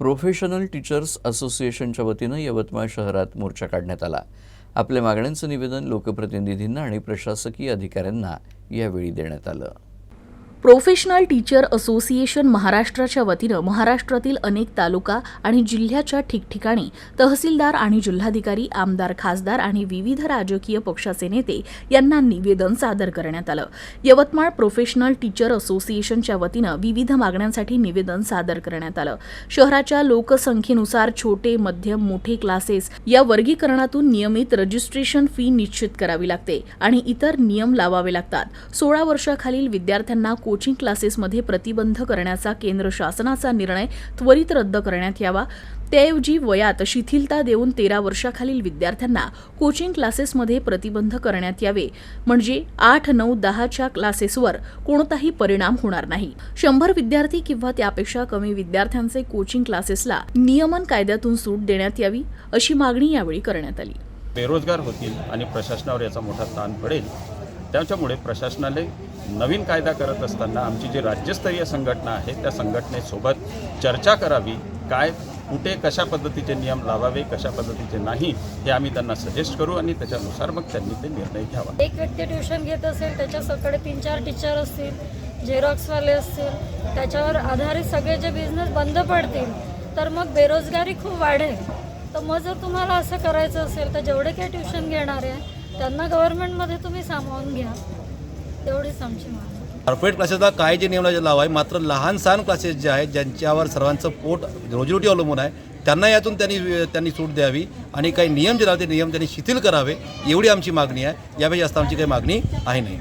Professional teachers असोसिएशनच्या वतीनं यवतमाळ शहरात मोर्चा काढण्यात आला. आपल्या मागण्यांचं निवेदन लोकप्रतिनिधींना आणि प्रशासकीय अधिकाऱ्यांना यावेळी देण्यात आलं. प्रोफेशनल टीचर असोसिएशन महाराष्ट्राच्या वतीनं महाराष्ट्रातील अनेक तालुका आणि जिल्ह्याच्या ठिकठिकाणी तहसीलदार आणि जिल्हाधिकारी आमदार खासदार आणि विविध राजकीय पक्षाचे नेते यांना निवेदन सादर करण्यात आलं. यवतमाळ प्रोफेशनल टीचर असोसिएशनच्या वतीनं विविध मागण्यांसाठी निवेदन सादर करण्यात आलं. शहराच्या लोकसंख्येनुसार छोटे मध्यम मोठे क्लासेस या वर्गीकरणातून नियमित रजिस्ट्रेशन फी निश्चित करावी लागते आणि इतर नियम लावावे लागतात. सोळा वर्षाखालील विद्यार्थ्यांना कोचिंग क्लासेसमध्ये प्रतिबंध करण्याचा केंद्र शासनाचा निर्णय त्वरित रद्द करण्यात यावा. त्याऐवजी वयात शिथिलता देऊन तेरा वर्षाखालील विद्यार्थ्यांना कोचिंग क्लासेसमध्ये प्रतिबंध करण्यात यावे. म्हणजे आठ नऊ दहाच्या क्लासेसवर कोणताही परिणाम होणार नाही. शंभर विद्यार्थी किंवा त्यापेक्षा कमी विद्यार्थ्यांचे कोचिंग क्लासेसला नियमन कायद्यातून सूट देण्यात यावी अशी मागणी यावेळी करण्यात आली. बेरोजगार होतील आणि प्रशासनावर याचा मोठा ताण पडेल. त्याच्यामुळे प्रशासनाने नवीन कायदा करत असताना आमची जी राज्यस्तरीय संघटना आहे त्या संघटनेसोबत चर्चा करावी काय कुठे कशा पद्धतीचे नियम लावावे कशा पद्धतीचे नाही हे आम्ही त्यांना सजेस्ट करू आणि त्याच्यानुसार मग त्यांनी ते निर्णय घ्यावा. एक व्यक्ती ट्युशन घेत असेल त्याच्याकडे तीन चार टीचर असतील झेरॉक्सवाले असतील त्याच्यावर आधारित सगळे जे बिझनेस बंद पडतील तर मग बेरोजगारी खूप वाढेल. तर मग जर तुम्हाला असं करायचं असेल तर जेवढे काही ट्युशन घेणारे आहे त्यांना गव्हर्नमेंटमध्ये तुम्ही सामावून घ्या. तेवढीच आमची मागणी. कॉर्पोरेट क्लासेसला काय जे नियम लावा आहे मात्र लहान सहान क्लासेस जे आहेत ज्यांच्यावर सर्वांचं पोट रोजीरोटी अवलंबून आहे त्यांना यातून त्यांनी त्यांनी सूट द्यावी आणि काही नियम जे लावते नियम त्यांनी शिथिल करावे एवढी आमची मागणी आहे. यापेक्षा जास्त आमची काही मागणी आहे नाही.